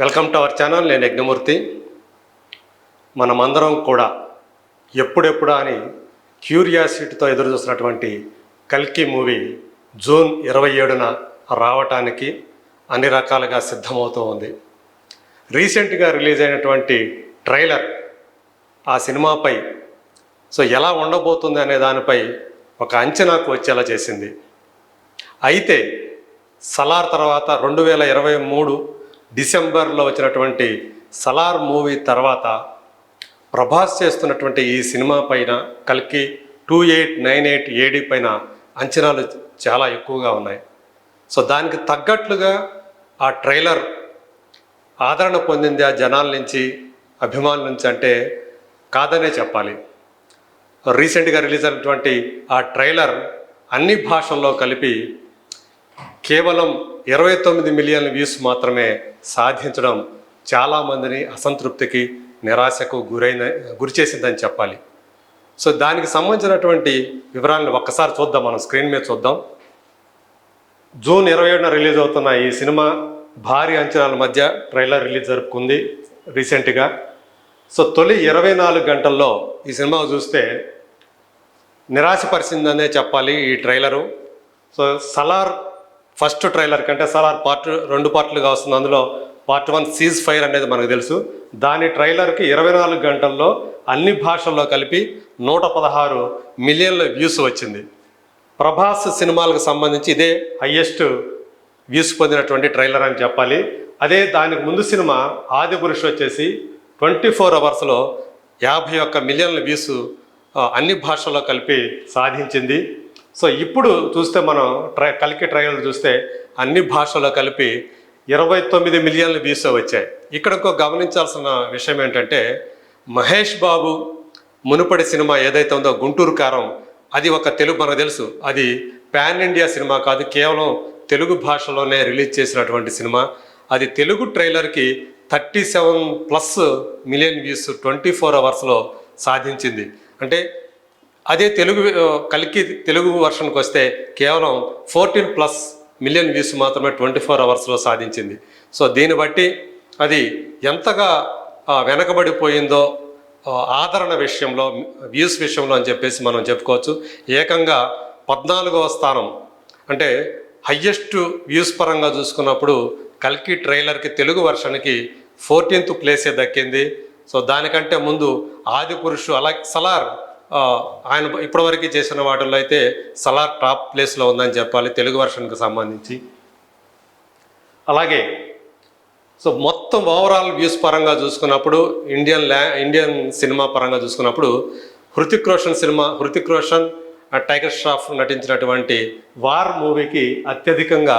Welcome to our channel నేను యజ్ఞమూర్తి. మనమందరం కూడా ఎప్పుడెప్పుడా అని క్యూరియాసిటీతో ఎదురు చూస్తున్నటువంటి కల్కి మూవీ జూన్ ఇరవై ఏడున రావటానికి అన్ని రకాలుగా సిద్ధమవుతూ ఉంది. రీసెంట్గా రిలీజ్ అయినటువంటి ట్రైలర్ ఆ సినిమాపై సో ఎలా ఉండబోతుంది అనే దానిపై ఒక అంచనాకు వచ్చేలా చేసింది. అయితే సలార్ తర్వాత రెండు వేల ఇరవై మూడు డిసెంబర్లో వచ్చినటువంటి సలార్ మూవీ తర్వాత ప్రభాస్ చేస్తున్నటువంటి ఈ సినిమా పైన కలికి two eight nine eight AD పైన అంచనాలు చాలా ఎక్కువగా ఉన్నాయి. సో దానికి తగ్గట్లుగా ఆ ట్రైలర్ ఆదరణ పొందింది ఆ జనాల నుంచి అభిమానుల నుంచి అంటే కాదనే చెప్పాలి. రీసెంట్గా రిలీజ్ అయినటువంటి ఆ ట్రైలర్ అన్ని భాషల్లో కలిపి కేవలం ఇరవై తొమ్మిది మిలియన్ల వ్యూస్ మాత్రమే సాధించడం చాలామందిని అసంతృప్తికి నిరాశకు గురైన గురి చేసిందని చెప్పాలి. సో దానికి సంబంధించినటువంటి వివరాలను ఒక్కసారి చూద్దాం మనం స్క్రీన్ మీద చూద్దాం. జూన్ ఇరవై ఏడున రిలీజ్ అవుతున్న ఈ సినిమా భారీ అంచనాల మధ్య ట్రైలర్ రిలీజ్ జరుపుకుంది రీసెంట్గా. సో తొలి ఇరవై నాలుగు గంటల్లో ఈ సినిమా చూస్తే నిరాశపరిచిందనే చెప్పాలి ఈ trailer. So Salaar first trailer కంటే సార్ పార్ట్ రెండు పార్ట్లుగా వస్తుంది అందులో పార్ట్ వన్ సీజ్ ఫైర్ అనేది మనకు తెలుసు. దాని ట్రైలర్కి ఇరవై నాలుగు గంటల్లో అన్ని భాషల్లో కలిపి నూట పదహారు మిలియన్ల వ్యూస్ వచ్చింది. ప్రభాస్ సినిమాలకు సంబంధించి ఇదే హయ్యెస్ట్ వ్యూస్ పొందినటువంటి ట్రైలర్ అని చెప్పాలి. అదే దానికి ముందు సినిమా ఆది పురుష్ వచ్చేసి ట్వంటీ ఫోర్ అవర్స్లో యాభై ఒక్క మిలియన్ల వ్యూస్ అన్ని భాషల్లో కలిపి సాధించింది. సో ఇప్పుడు చూస్తే మనం ట్రై కలికి ట్రయల్ చూస్తే అన్ని భాషల్లో కలిపి ఇరవై తొమ్మిది మిలియన్ల వ్యూస్ వచ్చాయి. ఇక్కడ ఇంకో గమనించాల్సిన విషయం ఏంటంటే మహేష్ బాబు మునుపటి సినిమా ఏదైతే ఉందో గుంటూరు కారం అది ఒక తెలుగు మనకు తెలుసు. అది పాన్ ఇండియా సినిమా కాదు కేవలం తెలుగు భాషలోనే రిలీజ్ చేసినటువంటి సినిమా. అది తెలుగు ట్రైలర్కి thirty seven plus million views twenty four అవర్స్లో సాధించింది. అంటే అదే తెలుగు కలికి తెలుగు వర్షన్కి వస్తే కేవలం ఫోర్టీన్ ప్లస్ మిలియన్ వ్యూస్ మాత్రమే ట్వంటీ ఫోర్ అవర్స్లో సాధించింది. సో దీన్ని బట్టి అది ఎంతగా వెనకబడిపోయిందో ఆదరణ విషయంలో వ్యూస్ విషయంలో అని చెప్పేసి మనం చెప్పుకోవచ్చు. ఏకంగా పద్నాలుగవ స్థానం అంటే హయ్యెస్ట్ వ్యూస్ పరంగా చూసుకున్నప్పుడు కల్కి ట్రైలర్కి తెలుగు వర్షన్కి ఫోర్టీన్త్ ప్లేసే దక్కింది. సో దానికంటే ముందు ఆది పురుషు అలా సలార్ ఆయన ఇప్పటివరకు చేసిన వాటిల్లో అయితే సలార్ టాప్ ప్లేస్లో ఉందని చెప్పాలి తెలుగు వర్షన్కి సంబంధించి. అలాగే సో మొత్తం ఓవరాల్ వ్యూస్ పరంగా చూసుకున్నప్పుడు ఇండియన్ ల్యా ఇండియన్ సినిమా పరంగా చూసుకున్నప్పుడు హృతిక్ రోషన్ సినిమా హృతిక్ రోషన్ టైగర్ ష్రాఫ్ నటించినటువంటి వార్ మూవీకి అత్యధికంగా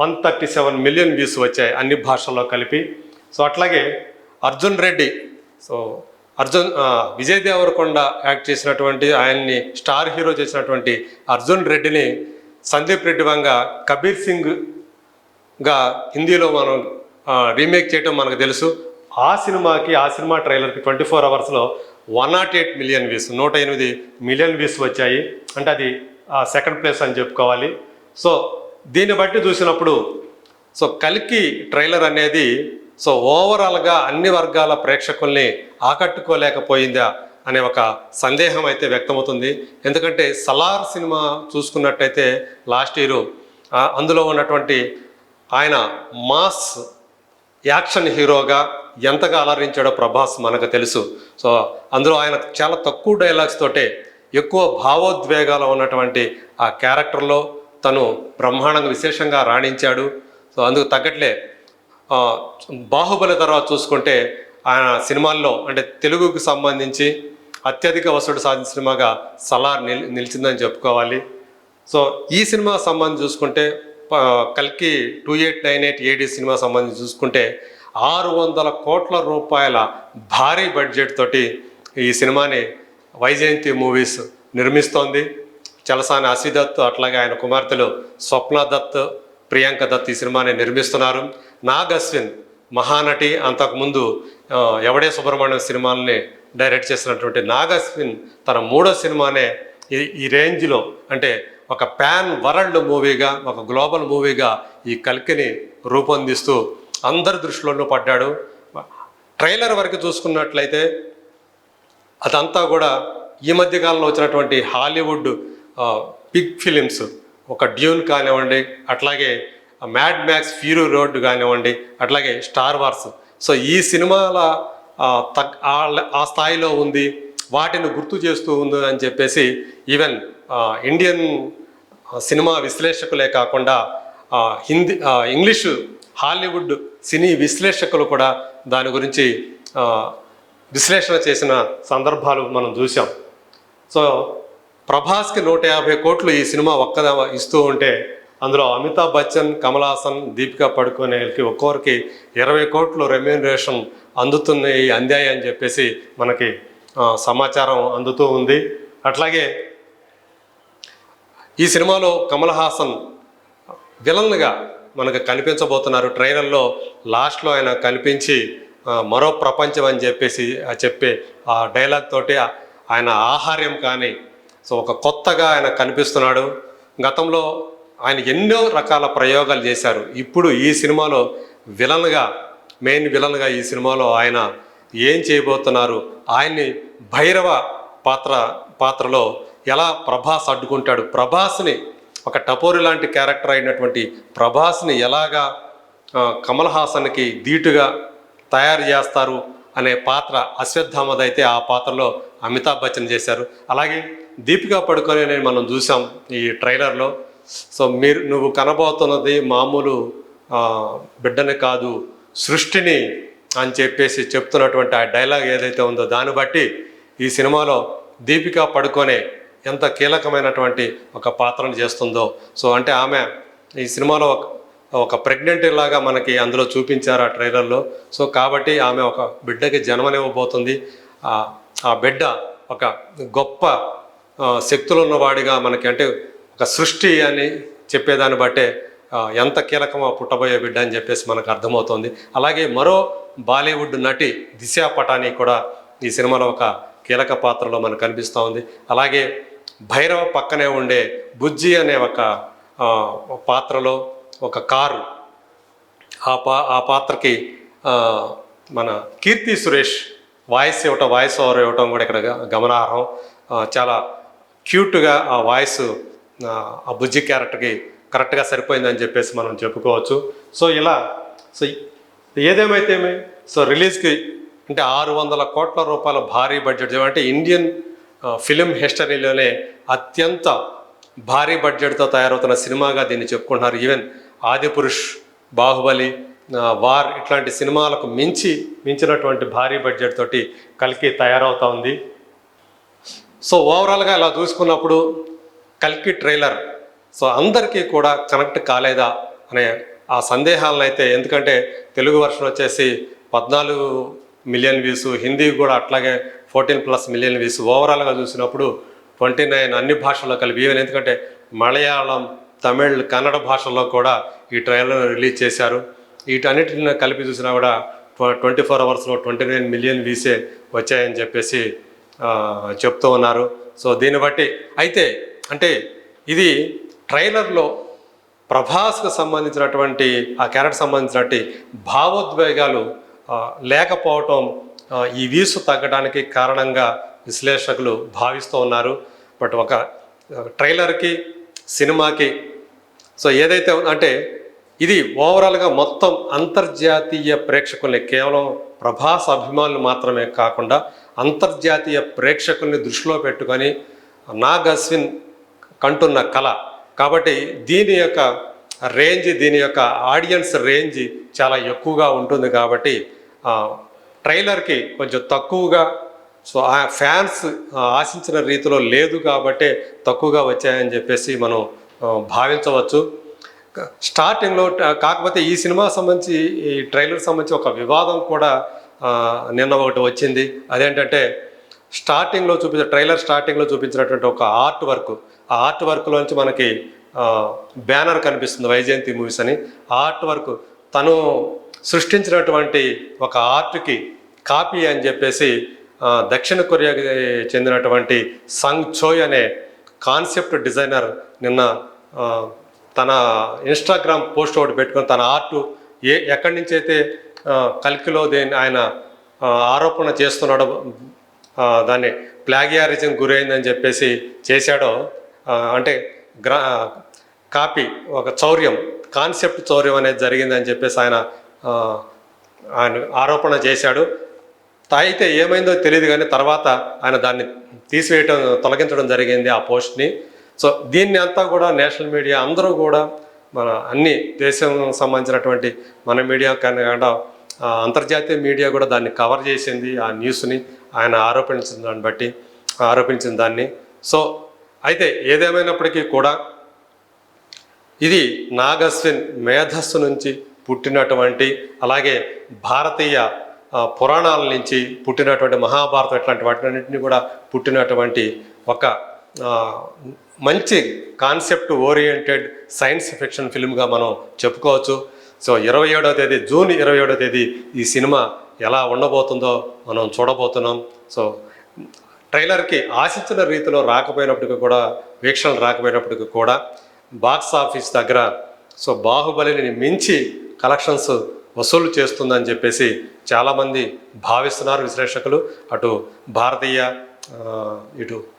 one thirty seven million views వచ్చాయి అన్ని భాషల్లో కలిపి. సో అట్లాగే అర్జున్ రెడ్డి సో అర్జున్ విజయ్ దేవరకొండ యాక్ట్ చేసినటువంటి ఆయన్ని స్టార్ హీరో చేసినటువంటి అర్జున్ రెడ్డిని సందీప్ రెడ్డి వంగ కబీర్ సింగ్గా హిందీలో మనం రీమేక్ చేయటం మనకు తెలుసు. ఆ సినిమాకి ఆ సినిమా ట్రైలర్కి ట్వంటీ ఫోర్ అవర్స్లో one not eight million views నూట ఎనిమిది మిలియన్ వ్యూస్ వచ్చాయి. అంటే అది సెకండ్ ప్లేస్ అని చెప్పుకోవాలి. సో దీన్ని బట్టి చూసినప్పుడు సో కలికి ట్రైలర్ అనేది సో ఓవరాల్గా అన్ని వర్గాల ప్రేక్షకుల్ని ఆకట్టుకోలేకపోయిందా అనే ఒక సందేహం అయితే వ్యక్తమవుతుంది. ఎందుకంటే సలార్ సినిమా చూసుకున్నట్టయితే లాస్ట్ ఇయర్ అందులో ఉన్నటువంటి ఆయన మాస్ యాక్షన్ హీరోగా ఎంతగా అలరించాడో ప్రభాస్ మనకు తెలుసు. సో అందులో ఆయన చాలా తక్కువ డైలాగ్స్ తోటే ఎక్కువ భావోద్వేగాలు ఉన్నటువంటి ఆ క్యారెక్టర్లో తను బ్రహ్మాండంగా విశేషంగా రాణించాడు. సో అందుకు తగ్గట్లే బాహుబలి తర్వాత చూసుకుంటే ఆయన సినిమాల్లో అంటే తెలుగుకు సంబంధించి అత్యధిక వసూలు సాధించిన సినిమాగా సలార్ నిల్ నిలిచిందని చెప్పుకోవాలి. సో ఈ సినిమా సంబంధించి చూసుకుంటే కల్కి two eight nine eight AD cinema సంబంధించి చూసుకుంటే ఆరు వందల కోట్ల రూపాయల భారీ బడ్జెట్ తోటి ఈ సినిమాని వైజయంతి మూవీస్ నిర్మిస్తోంది. చలసాని అసిదత్ అట్లాగే ఆయన కుమార్తెలు స్వప్న దత్ ప్రియాంక దత్ ఈ సినిమాని నిర్మిస్తున్నారు. నాగ్ అశ్విన్ మహానటి అంతకుముందు ఎవడే సుబ్రహ్మణ్యం సినిమాల్ని డైరెక్ట్ చేసినటువంటి నాగ్ అశ్విన్ తన మూడో సినిమానే ఈ ఈ రేంజ్లో అంటే ఒక ప్యాన్ వరల్డ్ మూవీగా ఒక గ్లోబల్ మూవీగా ఈ కల్కిని రూపొందిస్తూ అందరి దృష్టిలోనూ పడ్డాడు. ట్రైలర్ వరకు చూసుకున్నట్లయితే అదంతా కూడా ఈ మధ్య కాలంలో వచ్చినటువంటి హాలీవుడ్ బిగ్ ఫిలిమ్స్. ఒక డ్యూన్ కానివ్వండి అట్లాగే మ్యాడ్ మ్యాక్స్ ఫ్యూరీ రోడ్ కానివ్వండి అట్లాగే స్టార్ వార్స్ సో ఈ సినిమాల ఆ, తగ్- ఆ- స్థాయిలో ఉంది వాటిని గుర్తు చేస్తూ ఉంది అని చెప్పేసి ఈవెన్ ఇండియన్ సినిమా విశ్లేషకులే కాకుండా హిందీ ఇంగ్లీషు హాలీవుడ్ సినీ విశ్లేషకులు కూడా దాని గురించి విశ్లేషణ చేసిన సందర్భాలు మనం చూసాం సో ప్రభాస్కి నూట యాభై కోట్లు ఈ సినిమా ఒక్కదా ఇస్తూ ఉంటే అందులో అమితాబ్ బచ్చన్ కమల్ హాసన్ దీపికా పడుకునేకి ఒక్కొక్కరికి ఇరవై కోట్లు రెమ్యూనరేషన్ అందుతున్నాయి అందాయి అని చెప్పేసి మనకి సమాచారం అందుతూ ఉంది. అట్లాగే ఈ సినిమాలో కమల్ హాసన్ విలన్గా మనకు కనిపించబోతున్నారు. ట్రైలర్లో లాస్ట్లో ఆయన కనిపించి మరో ప్రపంచం అని చెప్పేసి ఆ చెప్పే ఆ డైలాగ్ తోటి ఆయన ఆహార్యం కానీ సో ఒక కొత్తగా ఆయన కనిపిస్తున్నాడు. గతంలో ఆయన ఎన్నో రకాల ప్రయోగాలు చేశారు. ఇప్పుడు ఈ సినిమాలో విలన్గా మెయిన్ విలన్గా ఈ సినిమాలో ఆయన ఏం చేయబోతున్నారు? ఆయన్ని భైరవ పాత్ర పాత్రలో ఎలా ప్రభాస్ అడ్డుకుంటాడు? ప్రభాస్ని ఒక టపోరి లాంటి క్యారెక్టర్ అయినటువంటి ప్రభాస్ని ఎలాగా కమల్ హాసన్కి ధీటుగా తయారు చేస్తారు అనే పాత్ర అశ్వత్థామద్ అయితే ఆ పాత్రలో అమితాబ్ బచ్చన్ చేశారు. అలాగే దీపికా పడుకొని మనం చూసాం ఈ ట్రైలర్లో సో మీరు నువ్వు కనబోతున్నది మామూలు బిడ్డని కాదు సృష్టిని అని చెప్పేసి చెప్తున్నటువంటి ఆ డైలాగ్ ఏదైతే ఉందో దాన్ని బట్టి ఈ సినిమాలో దీపిక పడుకొనే ఎంత కీలకమైనటువంటి ఒక పాత్రను చేస్తుందో. సో అంటే ఆమె ఈ సినిమాలో ఒక ఒక ప్రెగ్నెంట్ లాగా మనకి అందులో చూపించారు ఆ ట్రైలర్లో. సో కాబట్టి ఆమె ఒక బిడ్డకి జన్మనివ్వబోతుంది. ఆ బిడ్డ ఒక గొప్ప శక్తులు ఉన్నవాడిగా మనకి అంటే ఒక సృష్టి అని చెప్పేదాన్ని బట్టే ఎంత కీలకమో పుట్టబోయే బిడ్డ అని చెప్పేసి మనకు అర్థమవుతుంది. అలాగే మరో బాలీవుడ్ నటి దిశా పటాని కూడా ఈ సినిమాలో ఒక కీలక పాత్రలో మనకు కనిపిస్తూ ఉంది. అలాగే భైరవ పక్కనే ఉండే బుజ్జి అనే ఒక పాత్రలో ఒక కారు ఆ పా ఆ పాత్రకి మన కీర్తి సురేష్ వాయిస్ ఇవ్వటం వాయిస్ ఓవర్ ఇవ్వటం కూడా ఇక్కడ గమనార్హం. చాలా క్యూట్గా ఆ వాయిస్ ఆ, బుజ్జి క్యారెక్టర్కి కరెక్ట్గా సరిపోయిందని చెప్పేసి మనం చెప్పుకోవచ్చు. సో ఇలా సో ఏదేమైతేమే సో రిలీజ్కి అంటే ఆరు వందల కోట్ల రూపాయల భారీ బడ్జెట్ అంటే ఇండియన్ ఫిలిం హిస్టరీలోనే అత్యంత భారీ బడ్జెట్తో తయారవుతున్న సినిమాగా దీన్ని చెప్పుకుంటున్నారు. ఈవెన్ ఆదిపురుష్ బాహుబలి వార్ ఇట్లాంటి సినిమాలకు మించి మించినటువంటి భారీ బడ్జెట్ తోటి కలికి తయారవుతా ఉంది. సో ఓవరాల్గా ఇలా చూసుకున్నప్పుడు కల్కి ట్రైలర్. సో అందరికీ కూడా కనెక్ట్ కాలేదా అనే ఆ సందేహాలను అయితే ఎందుకంటే తెలుగు వర్షన్ వచ్చేసి పద్నాలుగు మిలియన్ వ్యూస్ హిందీ కూడా అట్లాగే ఫోర్టీన్ ప్లస్ మిలియన్ వ్యూస్ ఓవరాల్గా చూసినప్పుడు ట్వంటీ నైన్ అన్ని భాషల్లో కలిపి ఈవెన్ ఎందుకంటే మలయాళం తమిళ్ కన్నడ భాషల్లో కూడా ఈ ట్రైలర్ రిలీజ్ చేశారు. వీటన్నిటిని కలిపి చూసినా కూడా ట్వంటీ ఫోర్ అవర్స్లో ట్వంటీ నైన్ మిలియన్ వీసే వచ్చాయని చెప్పేసి చెప్తూ ఉన్నారు. సో దీన్ని బట్టి అయితే అంటే ఇది ట్రైలర్లో ప్రభాస్కు సంబంధించినటువంటి ఆ క్యారెక్టర్ సంబంధించినటువంటి భావోద్వేగాలు లేకపోవటం ఈ వీసు తగ్గడానికి కారణంగా విశ్లేషకులు భావిస్తూ ఉన్నారు. బట్ ఒక ట్రైలర్కి సినిమాకి సో ఏదైతే అంటే ఇది ఓవరాల్గా మొత్తం అంతర్జాతీయ ప్రేక్షకుల్ని కేవలం ప్రభాస్ అభిమానులు మాత్రమే కాకుండా అంతర్జాతీయ ప్రేక్షకుల్ని దృష్టిలో పెట్టుకొని నాగ్ అశ్విన్ కంటున్న కళ. కాబట్టి దీని యొక్క రేంజ్ దీని యొక్క ఆడియన్స్ రేంజ్ చాలా ఎక్కువగా ఉంటుంది కాబట్టి ట్రైలర్కి కొంచెం తక్కువగా సో ఆ ఫ్యాన్స్ ఆశించిన రీతిలో లేదు కాబట్టే తక్కువగా వచ్చాయని చెప్పేసి మనం భావించవచ్చు. స్టార్టింగ్లో కాకపోతే ఈ సినిమా సంబంధించి ఈ ట్రైలర్ సంబంధించి ఒక వివాదం కూడా నిన్న ఒకటి వచ్చింది. అదేంటంటే స్టార్టింగ్లో చూపించిన ట్రైలర్ స్టార్టింగ్లో చూపించినటువంటి ఒక ఆర్ట్ వర్క్. ఆ ఆర్ట్ వర్క్లోంచి మనకి బ్యానర్ కనిపిస్తుంది వైజయంతి మూవీస్ అని. ఆ ఆర్ట్ వర్క్ తను సృష్టించినటువంటి ఒక ఆర్ట్కి కాపీ అని చెప్పేసి దక్షిణ కొరియాకి చెందినటువంటి సంగ్ చోయ్ అనే కాన్సెప్ట్ డిజైనర్ నిన్న తన ఇన్స్టాగ్రామ్ పోస్ట్ ఒకటి పెట్టుకొని తన ఆర్ట్ ఏ ఎక్కడి నుంచి అయితే కల్కిలో దేని ఆయన ఆరోపణ చేస్తున్నాడో దాన్ని ప్లాగియారిజం గురైందని చెప్పేసి చేశాడో అంటే గ్రా కాపీ ఒక చౌర్యం కాన్సెప్ట్ చౌర్యం అనేది జరిగిందని చెప్పేసి ఆయన ఆయన ఆరోపణ చేశాడు. అయితే ఏమైందో తెలియదు కానీ తర్వాత ఆయన దాన్ని తీసివేయటం తొలగించడం జరిగింది ఆ పోస్ట్ని. సో దీన్ని అంతా కూడా నేషనల్ మీడియా అందరూ కూడా మన అన్ని దేశం సంబంధించినటువంటి మన మీడియా కానీ అంతర్జాతీయ మీడియా కూడా దాన్ని కవర్ చేసింది ఆ న్యూస్ని. ఆయన ఆరోపించిన దాన్ని బట్టి ఆరోపించిన దాన్ని. సో అయితే ఏదేమైనప్పటికీ కూడా ఇది నాగస్విన్ మేధస్సు నుంచి పుట్టినటువంటి అలాగే భారతీయ పురాణాల నుంచి పుట్టినటువంటి మహాభారతం ఇట్లాంటి వాటినన్నింటినీ కూడా పుట్టినటువంటి ఒక మంచి కాన్సెప్ట్ ఓరియంటెడ్ సైన్స్ ఫిక్షన్ ఫిల్మ్గా మనం చెప్పుకోవచ్చు. సో ఇరవై ఏడవ తేదీ జూన్ ఇరవై ఏడవ తేదీ ఈ సినిమా ఎలా ఉండబోతుందో మనం చూడబోతున్నాం. సో ట్రైలర్కి ఆశించిన రీతిలో రాకపోయినప్పటికీ కూడా వీక్షణలు రాకపోయినప్పటికీ కూడా బాక్స్ ఆఫీస్ దగ్గర సో బాహుబలిని మించి కలెక్షన్స్ వసూలు చేస్తుందని చెప్పేసి చాలామంది భావిస్తున్నారు విశ్లేషకులు. అటు భారతీయ ఇటు